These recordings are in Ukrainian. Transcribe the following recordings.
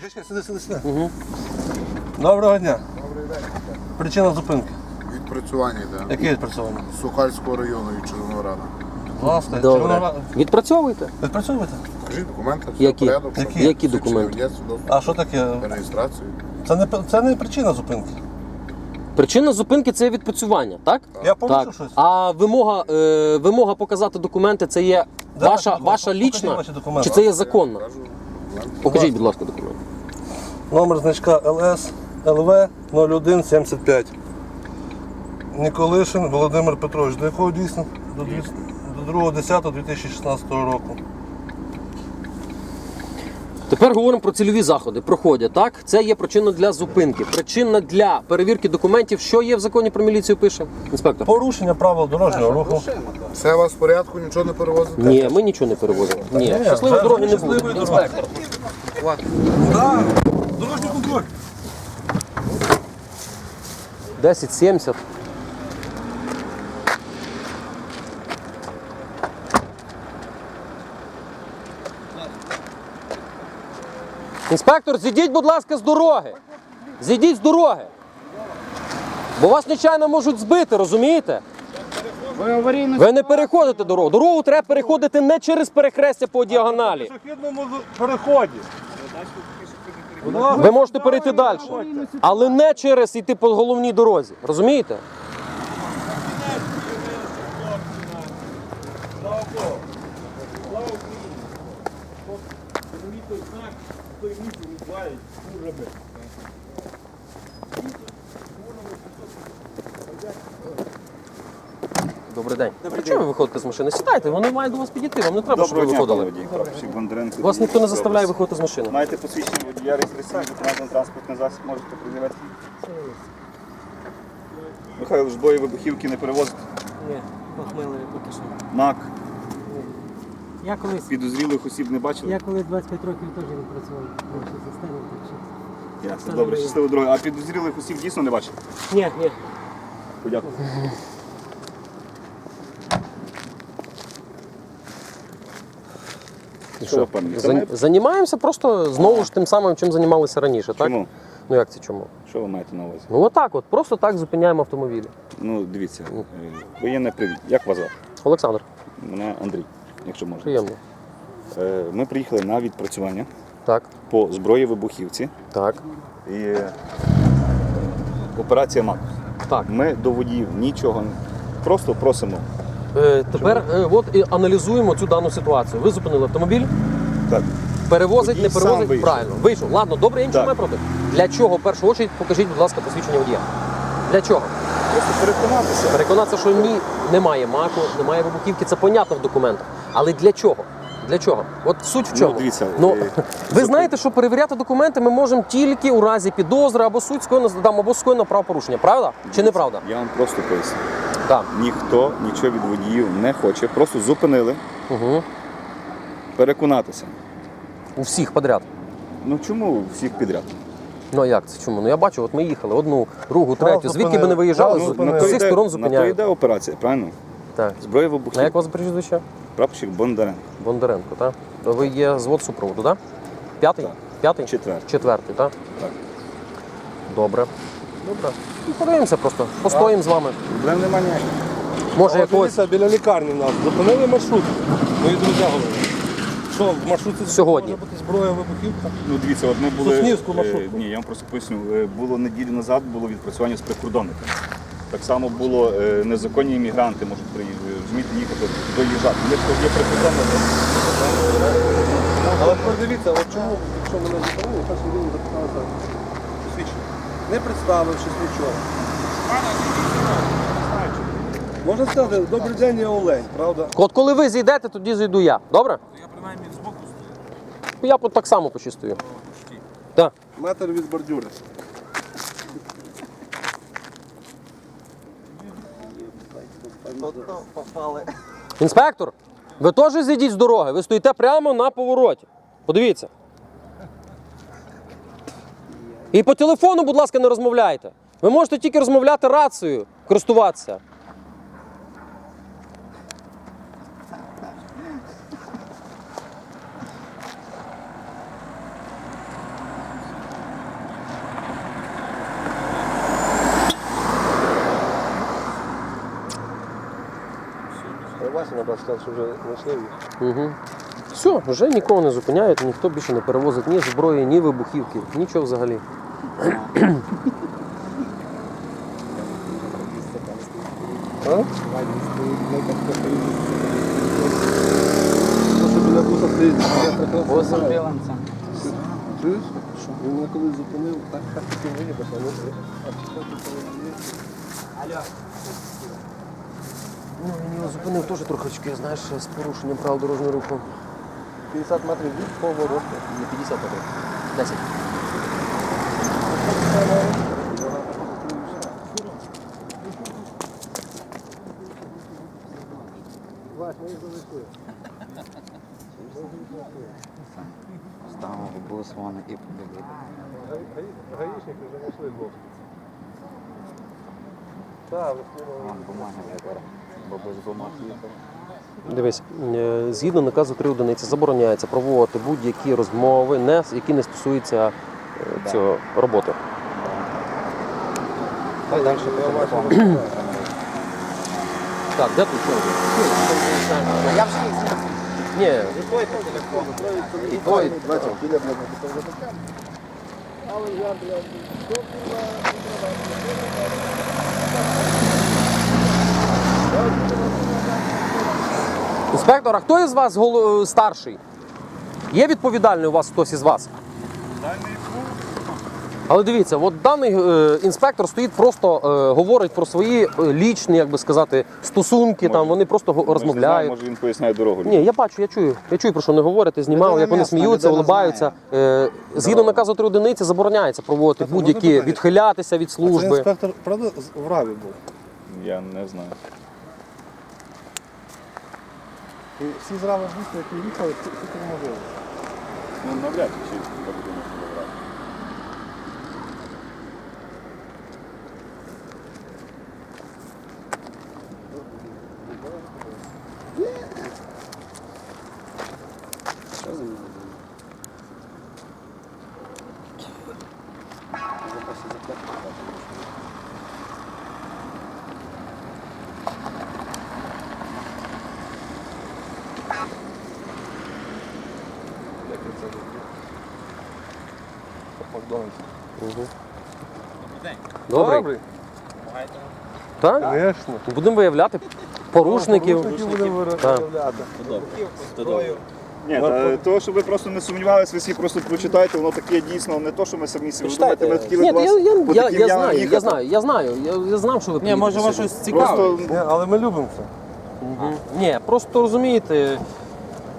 Сиди, сиди, сиди. Доброго дня. Добрий день. Причина зупинки. Відпрацювання йде. Яке відпрацьовано? Сухальського району від Червоного Рада. Будь ласка, Добре. Червона- Відпрацьовуйте. Відпрацьовуєте? Покажіть документи, все Які? порядок. Які? все. Які Свідчення документи? свідоцтво, А що таке? Реєстрацію. Це не, це не причина зупинки. Причина зупинки це відпрацювання, так? Я порушив Так. щось? А вимога, е, вимога показати документи це є Де ваша, ваші ваша документи? лічна Покажіть ваші документи. чи це є законно? Документи. Покажіть, будь ласка, документи. Номер значка ЛС ЛВ 0175. Ніколишин Володимир Петрович. До якого дійсно? До, дві- до 2.10.2016 року. Тепер говоримо про цільові заходи. Проходять, так? Це є причина для зупинки. Причина для перевірки документів. Що є в законі про міліцію пише? Інспектор? Порушення правил дорожнього руху. Все у вас в порядку, нічого не перевозите? Ні, ми нічого не перевозимо. Ні, щасливої дороги не буде. дороги. Інспектор. Так, дорожній контроль. 10.70. Інспектор, зійдіть, будь ласка, з дороги. Зійдіть з дороги. Бо вас нечайно можуть збити, розумієте? Ви Ви не переходите дорогу. Дорогу треба переходити не через перехрестя по діагоналі. пішохідному переході. Ви можете перейти далі. Але не через йти по головній дорозі. Розумієте? Добрий день. Чого ви виходите з машини? Сідайте, вони мають до вас підійти. Вам не треба, щоб ви Доброго дня, виходили. пане водій. Прапорщик Бондаренко. Вас ніхто не заставляє виходити з машини. Маєте посвідчення водія реєстраційний документ на транспортний засіб, можете пред'явити. Михайло ж бої вибухівки не перевозить. Ні, похмели поки що. МАК, Я колись, підозрілих осіб не бачили. я коли 25 років теж не працював в нашій системі, так що. Ясно, добре, щасливо дороги. А підозрілих осіб дійсно не бачили? Ні, ні. Подякую. Що ви. За- Займаємося просто знову ж тим самим, чим займалися раніше, так? Чому? Ну як це чому? Що ви маєте на увазі? Ну отак от, просто так зупиняємо автомобілі. Ну, дивіться, е, воєнне привід. Як вас звати? Олександр, Мене Андрій, якщо можна. приємно. Е, Ми приїхали на відпрацювання Так, по зброї вибухівці. так, І операція МАК. так. Ми до водіїв нічого просто просимо. Е, тепер е, от і аналізуємо цю дану ситуацію. Ви зупинили автомобіль, Так, перевозить, Водій не сам перевозить. вийшов. Правильно, вийшов. Ладно, добре, я нічого Так. не маю проти. Для чого в першу чергу покажіть, будь ласка, посвідчення водія? Для чого? просто переконатися. Переконатися, що ні, немає маку, немає вибухівки, це понятно в документах. Але для чого? Для чого? От суть в Ну, чому? дивіться, ну, е, ви знаєте, що перевіряти документи ми можемо тільки у разі підозри або суть скоєно або скоєно правопорушення. Правда? Чи неправда? Я вам просто поясню. Так. Ніхто нічого від водіїв не хоче. Просто зупинили Угу. переконатися. У всіх подряд. Ну чому всіх підряд? Ну а як це чому? Ну я бачу, от ми їхали одну, другу, третю. Звідки би не виїжджали, вас з- зупинили. з то всіх йде- сторон на то зупиняють. йде операція, правильно? Так. Зброя А вибухівки. як вас прізвище? Прапорщик Бондаренко. Бондаренко, так? Ви є звод супроводу, так? П'ятий? Так. П'ятий? Четвертий. Четвертий, так? Так. Добре. Добре. Ну, подивимося просто. Постоїмо з вами. Проблем немає ніяких. Може, От якогось дивіться, біля лікарні нас зупинили маршрут. Мої друзі говорять. Що, в маршрутці Сьогодні. може бути зброя вибухівка? Ну дивіться, от ми були. Соснівську е, маршрутку. ні, я вам просто поясню. Е, Було неділю назад було відпрацювання з прикордонниками. Так само було е, незаконні іммігранти можуть приїхати, розумієте, їхати доїжджати. Ми ж є прикордонники. Але подивіться, от чому, якщо мене зупинили, людина запиталася посвідчення. Не представившись нічого. Можна сказати, добрий день, я Олень, правда? От коли ви зійдете, тоді зійду я. Добре? Я принаймні збоку стою. Я так само почистую. Так. Метр від бордюри. Інспектор, ви теж зійдіть з дороги, ви стоїте прямо на повороті. Подивіться. І по телефону, будь ласка, не розмовляйте. Ви можете тільки розмовляти рацією, користуватися. Вася наприклад, вже знайшли. Угу. Все, вже нікого не зупиняють, ніхто більше не перевозить ні зброї, ні вибухівки, нічого взагалі. А? Ну, що біля буса стоїть, я знаю. Чуєш? Він мене колись зупинив, так так хотів виїхати, а ну а що ти переїдеш? Ну, він його зупинив теж трохи, знаєш, з порушенням правил дорожнього руху. 50 метрів від повороту. Не 50 метрів. 10. Ставив бус вони і побігли. Гаїшники вже знайшли двох. Так. Вон бумаги вибора. Бо без бумаг їхав. Дивись, е, згідно наказу 3 одиниці забороняється проводити будь-які розмови, не, які не стосуються е, цього роботи. Та далі телефон. Так, де тут що? Я вже їх Ні. І той. Але я, блядь, що Інспектор, а хто із вас е, старший? Є відповідальний у вас хтось із вас? Але дивіться, от даний е, інспектор стоїть просто е, говорить про свої е, лічні, як би сказати, стосунки. Там вони просто го- розмовляють. Може він поясняє дорогу. Ні, я бачу, я чую. Я чую, про що не говорите, знімав, Людина як вони місна, сміються, улибаються. Е, згідно наказу три одиниці забороняється проводити Так, будь-які відхилятися від Це служби. інспектор, правда, в Раві був? Я не знаю. І всі з Рави дійсно, які їхали, тільки неможливо. Ну, навряд чи Добрий. Так? Звісно. Будемо виявляти порушників. будемо Так. виявляти. Ні, та, того, щоб ви просто не сумнівалися, ви всі просто прочитайте, воно таке дійсно не то, що ми самі собі думаєте, ми хотіли Ні, вас я, я, по я, таким я ямам знаю, я їхати. знаю, я знаю. Я, я знав, що ви Ні, може вас сьогодні. щось цікаве. Просто Ні, але ми любимо це. Ні, просто розумієте,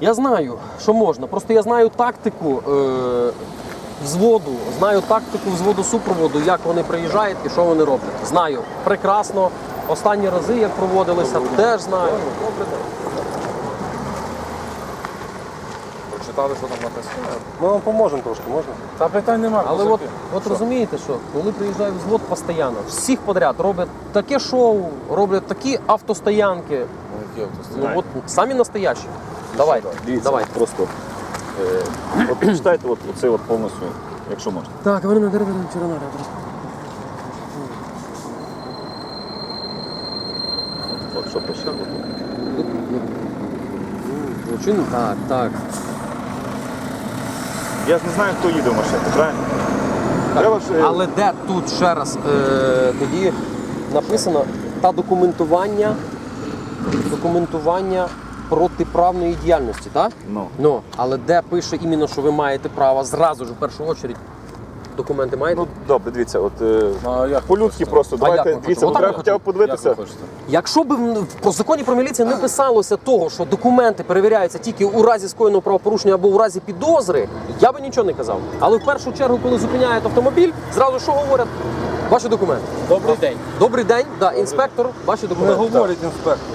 я знаю, що можна. Просто я знаю тактику е, взводу, знаю тактику взводу супроводу, як вони приїжджають і що вони роблять. Знаю прекрасно. Останні рази, як проводилися, теж знаю. Прочитали, що там написано. Ми вам поможемо трошки, можна? Та питань немає. Але от, от розумієте, що коли приїжджає взвод постійно, всіх подряд роблять таке шоу, роблять такі автостоянки. Ну от самі настоящі. Давайте, дивіться, давайте. просто от прочитайте от, оцей от повністю, якщо можна. Так, вони на червона От що пише. Злочин? Так, так. Я ж не знаю, хто їде в машині, правильно? Треба ж, е, Але де тут ще раз е, тоді написано та документування, документування протиправної діяльності, так? Ну. Ну, але де пише іменно, що ви маєте право зразу ж в першу чергу документи маєте? Ну добре, дивіться, от е, Ну, а як по-людськи просто. як Давайте ви дивіться, Отак треба хоча б подивитися. Якщо б в по законі про міліцію не писалося того, що документи перевіряються тільки у разі скоєного правопорушення або у разі підозри, я би нічого не казав. Але в першу чергу, коли зупиняють автомобіль, зразу що говорять? Ваші документи. Добрий день. Добрий день, да, інспектор, ваші документи. Не говорить інспектор.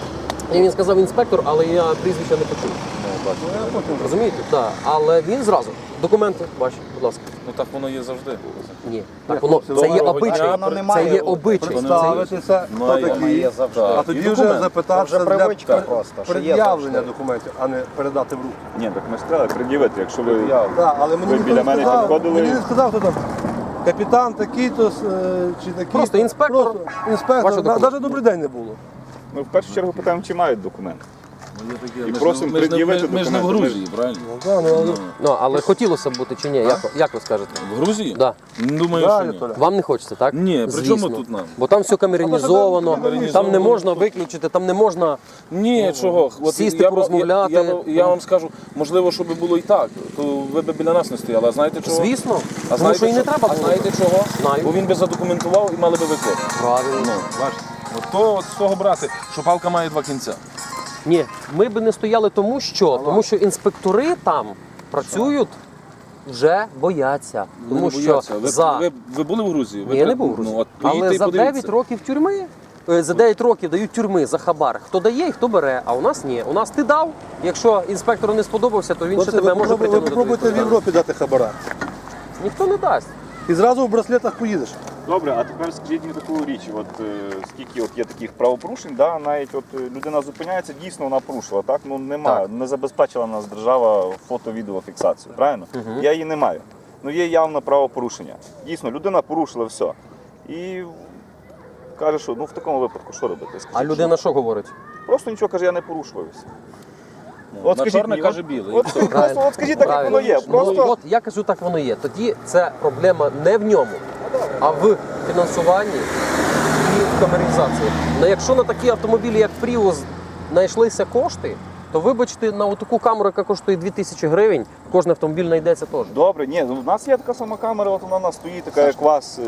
І він сказав інспектор, але я прізвища не почув. Розумієте? Так. Але він зразу. Документи ваші, будь ласка. Ну так воно є завжди. Ні. Так воно це є обичай. Це немає. є обичай. Це є- Представитися, хто такий, а тоді вже запитатися Вже для просто, пред'явлення документів, а не передати в руки. Ні, так ми ж треба пред'явити, якщо ви. Так, але мені Ви біля мене сказав, підходили? мені не сказав, хто там. Капітан такий-то е, чи такий. Просто інспектор. Інспектор. Навіть добрий день не було. Ми в першу чергу питаємо, чи мають документи. І просимо ми ж не, ми, пред'явити ми ж не в документи. Грузії, правильно? Ну, але хотілося б бути чи ні? Як, як ви скажете? В Грузії? Да. Думаю, Да, що ні. Вам не хочеться, так? Ні, при Звісно. чому тут нам? Бо там все камеринізовано, там не можна виключити, там не можна. Ні, чого? От сісти, я, б- порозмовляти. Я, я, б- я вам скажу, можливо, щоб було і так, то ви б біля нас не стояли. А знаєте чого? Звісно, А тому знаєте, що і не треба А було. знаєте чого? Знаю. Бо він би задокументував і мали би виклик. Правильно. Ну, бачите. От то от з того брати, що палка має два кінця. Ні, ми б не стояли тому, що тому що інспектори там працюють. Вже бояться, Ви тому не що бояться. ви, за ви, ви були в Грузії? Ви Ні, я не був в Грузії. Ну, от але за подивіться. 9 років тюрми, е, за 9 років дають тюрми за хабар. Хто дає і хто бере, а у нас ні. У нас ти дав. Якщо інспектору не сподобався, то він ще тебе може ви притягнути. до попробуйте в. Європі дати хабара. Ніхто не дасть. І зразу в браслетах поїдеш. Добре, а тепер скажіть мені таку річ, от е, скільки от є таких правопорушень, да, навіть от е, людина зупиняється, дійсно вона порушила, так? Ну нема, Так. не забезпечила нас держава фото-відеофіксацію, правильно? Я її не маю. Ну є явне правопорушення. Дійсно, людина порушила все. І каже, що ну в такому випадку що робити? Скажіть, А людина що говорить? що? просто нічого каже, я не порушував. і все. Ну, чорне мені, каже от- білий. От, от скажіть так, як воно є. Просто Ну, от я кажу, так воно є. Тоді це проблема не в ньому, а в фінансуванні і в камеризації. Ну, якщо на такі автомобілі, як Prius, знайшлися кошти, то вибачте, на таку камеру, яка коштує 2000 гривень, кожен автомобіль знайдеться теж. Добре, ні, ну, в нас є така сама камера, от вона у нас стоїть, така як у вас. е,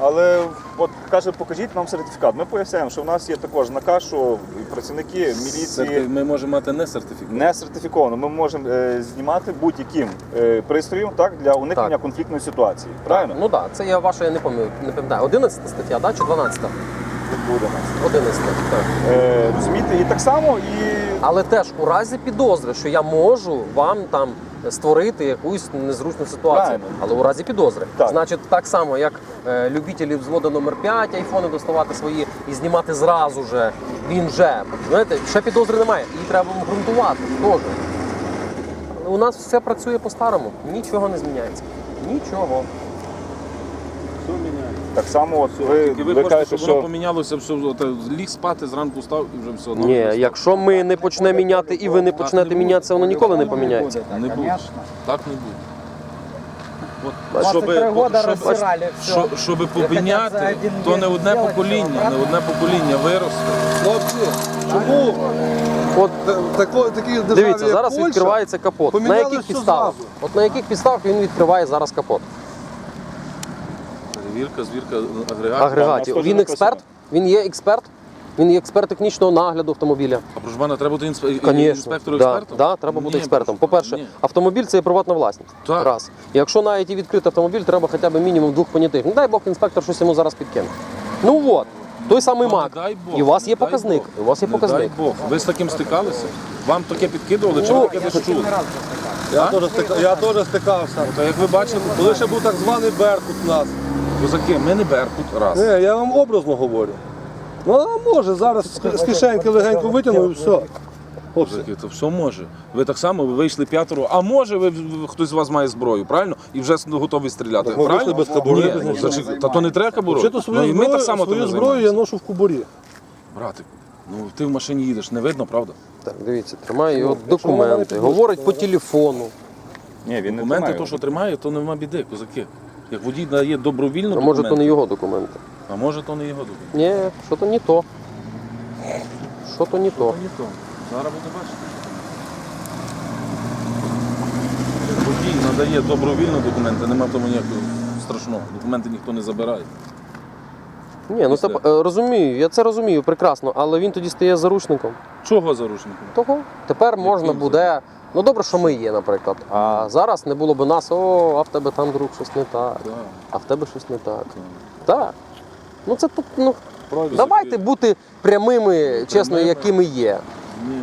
Але от каже, покажіть нам сертифікат. Ми поясняємо, що в нас є також на кашу працівники міліції Ми можемо мати не сертифікат. не сертифіковано. Ми можемо е, знімати будь-яким е, пристроєм так, для уникнення Так. конфліктної ситуації. Правильно? Ну так, це я ваша, я не пам'ятаю, не пам'ятаю. 11 стаття, да, чи 12? Буде 11, так. Е, розумієте, і так само, і Але теж у разі підозри, що я можу вам там створити якусь незручну ситуацію. Правильно. Але у разі підозри. Так. Значить, так само, як е, любителі взводу номер 5 айфони доставати свої і знімати зразу же. Він вже, знаєте, ще підозри немає. Її треба обґрунтувати теж. У нас все працює по-старому. Нічого не зміняється. Нічого. Так само, от ви, ви, ви хочете, кажете, щоб воно що помінялося, все, от, ліг спати, зранку став і вже все. Ні, якщо ми не почнемо міняти і ви не почнете мінятися, воно ніколи не поміняється. Не буде. Так не буде. От, 23 года розсирали все. щоб, щоб поміняти, за один то не одне зробити, покоління, не одне покоління виросте. Хлопці, чому? От е, тако, такі державі, Дивіться, як зараз Польща, відкривається капот. На поміняли яких все підставах? зразу. От на яких підставах він відкриває зараз капот? Перевірка, звірка агрегатів. Агрегатів. Він написано. експерт? Він є експерт? Він є експерт технічного нагляду автомобіля. А прошу пана, треба бути інспе... Звісно, інспектору да, експертом? да, треба бути Ні, експертом. По-перше, ні. автомобіль це є приватна власність. Так. Раз. Якщо навіть і відкрити автомобіль, треба хоча б мінімум двох понятих. Не дай Бог, інспектор щось йому зараз підкине. Ну от, той самий Ну, МАК. дай Бог, І у вас є показник. Бог. І у вас є Не показник. Дай Бог. Ви з таким стикалися? Вам таке підкидували, чи Ну, ви таке десь чули? Я теж стикався. Як ви бачили, Коли ще був так званий Беркут у нас. Козаки, ми не Беркут, раз. Ні, я вам образно говорю. Ну, а може, зараз з- кишеньки легенько витягну і все. Козаки, то все може. Ви так само ви вийшли п'ятеро, а може ви, хтось з вас має зброю, правильно? І вже готовий стріляти. Так ми правильно? вийшли без кобури, Ні, без ну, нічого. зачек- Та то не треба кобуру. Ну, свою ми зброю, так само свою тим зброю я займаємося. ношу в кубурі. Братику, ну ти в машині їдеш, не видно, правда? Так, дивіться, тримає його якщо вона не документи, підвищена, говорить по телефону. ні, він не тримає. то, що тримає, то нема біди, козаки. Як водій дає добровільно А може, то не його документи. а може, то не його документи. Ні, що то не то. Що то не то. То ні то. Зараз буде бачити. Як Водій надає добровільно документи, нема в тому ніякого страшного. Документи ніхто не забирає. Ні, ну це е, розумію, я це розумію прекрасно, але він тоді стає заручником. Чого заручником? Того тепер можна буде. Ну добре, що ми є, наприклад. А зараз не було б нас, о, а в тебе там друг щось не так, Так. а в тебе щось не так. Так. Ну це тут, ну Правильно. давайте бути прямими, чесно, якими є. Ні.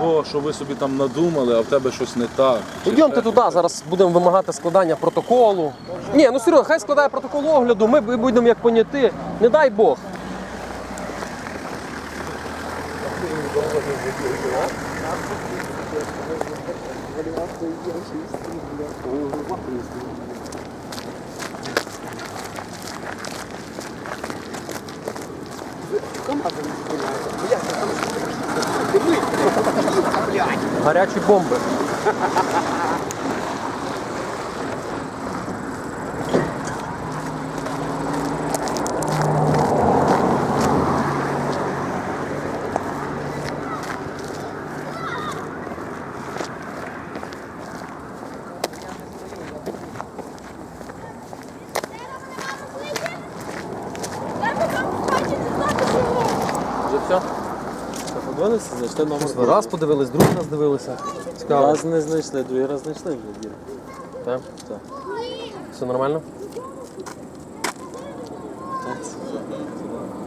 То, що ви собі там надумали, а в тебе щось не так. чи Йдемте ще туди, зараз будемо вимагати складання протоколу. Ні, ну серйозно, хай складає протокол огляду, ми б- будемо як поняти. Не дай Бог. Горячие бомбы. Все? Подивилися, знайшли номер. Раз подивились, другий раз дивилися. Цікаво. Раз не знайшли, другий раз знайшли вже. Так? Так. Все нормально?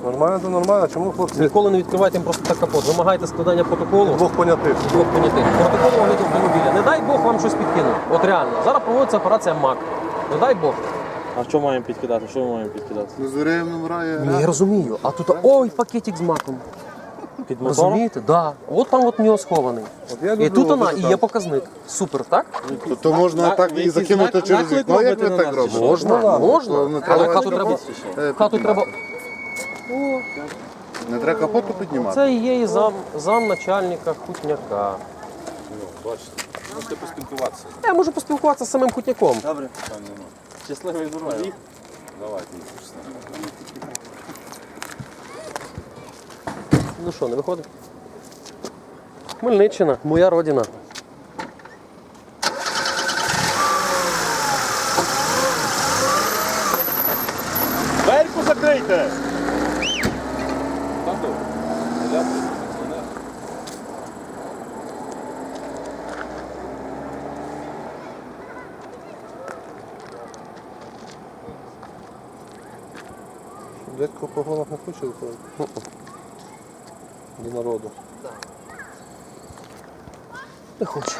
Нормально, то нормально. Чому хлопці Ніколи не відкривайте їм просто так капот. Вимагайте складання протоколу. двох понятих? Двох понятих. Протокол огляду автомобіля. Не дай Бог вам щось підкинув. От реально. Зараз проводиться операція МАК. Не дай Бог. А що маємо підкидати? Що ми маємо підкидати? Не звіряємо номера. Ні, я розумію. А тут ой, пакетик з маком. Під мотором? Розумієте? Да. От там от в нього схований. От я І тут вона, і є показник. Супер, так? То можна Так, так і якийсь закинути знак- через наклик вікно, як ви на так нас, робите? що? Можна, Ну, можна. не Але треба хату треба. е, Хату треба. піднімати. Не треба капоту піднімати. Це і є і зам, зам начальника Хутняка. Бачите, можете поспілкуватися. Я можу поспілкуватися з самим Хутняком. Добре. Щасливий дорозі. Давайте. Ну що, не виходить? Хмельниччина, моя родина. Дверку закрийте! Дядько по голах не хоче виходити? До народу. Не хоче.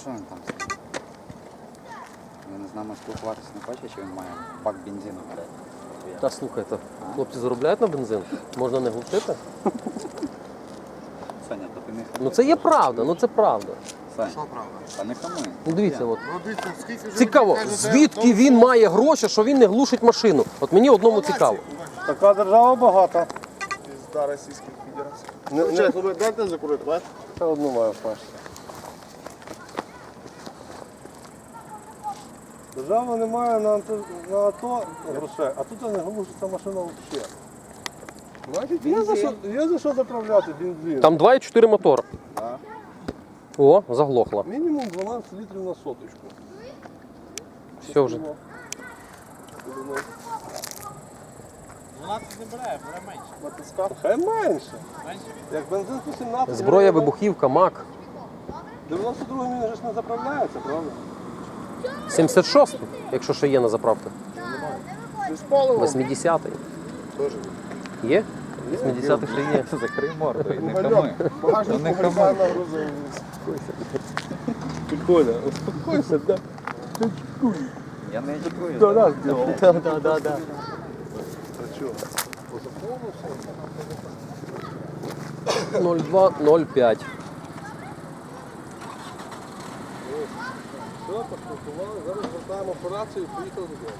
Що він там? Він з нами спілкуватися не хоче, чи він має бак бензину? Та слухайте, хлопці заробляють на бензин, можна не глушити. Саня, то ти не Ну це є правда, ну це правда. Сань, та не хамуй. Ну дивіться, от. Ну дивіться, скільки ж Цікаво, звідки він має гроші, що він не глушить машину? От мені одному цікаво. Така держава багата. Пізда Російської Федерації. Не, не, ви дайте закурити, бачите? Це одну маю пашку. Держава не має на, анти- на АТО грошей, а тут не глушиться машина взагалі. Значить, є за що, є за що заправляти бензин. Там 2,4 мотора. О, заглохла. Мінімум 12 літрів на соточку. Все вже. 12 не бере, бере менше. Натискав. Хай менше. Як бензин по 17 Зброя, вибухівка, мак. 92 він же ж не заправляється, правда? 76 якщо ще є на заправках. Ти з паливом. 80-й. Є? 80-й ще є. Закрий морду і не Мальок, багажник не погрібає нагрузив. Прикольно, успокойся, да. Я не очікую. Да, да, Да, да, да, да. А чого? 0205. Все, поспілкували, зараз звертаємо операцію і поїхали додому.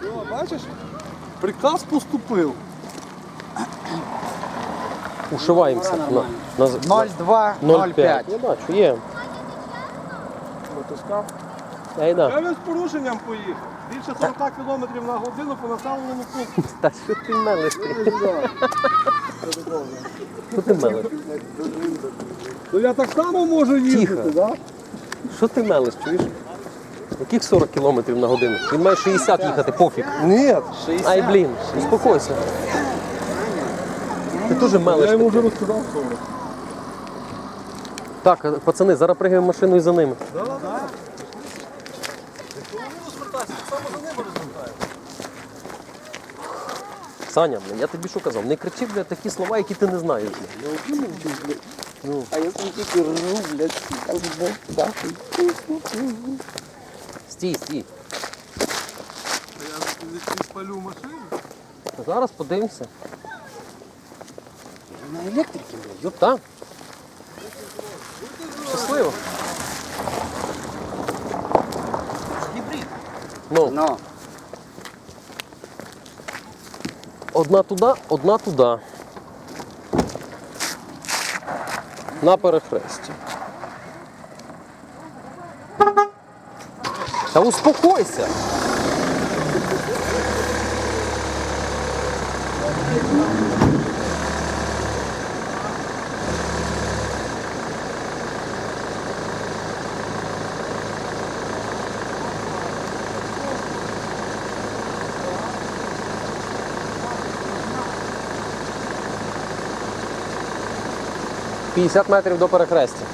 Все, бачиш? Приказ поступив. Ушиваємося. На, на, з- 0205. Я бачу, є. Да. Я він з порушенням поїхав. Більше 40 км на годину по населеному пункту. Та що ти мелиш? Що ти мелиш? Ну я так само можу їздити, Тихо. да? Що ти мелиш, чуєш? Яких 40 км на годину? Він має 60 їхати, пофіг. Ні, Ай, блін, успокойся. Ти теж мелиш. я йому таке. вже розказав 40. Так, пацани, зараз пригаємо машину і за ними. Саня, блін, я тобі що казав, не кричи, блядь, такі слова, які ти не знаєш. блядь. А я тільки ржу, блядь, Стій, стій. Я спалю машину. Зараз подивимося на електрики, блядь. Юта. Щасливо. Гібрид. Ну, Ну, одна туди, одна туди. На перехресті. Та успокойся. Thank you. П'ятдесят метрів до перехрестя.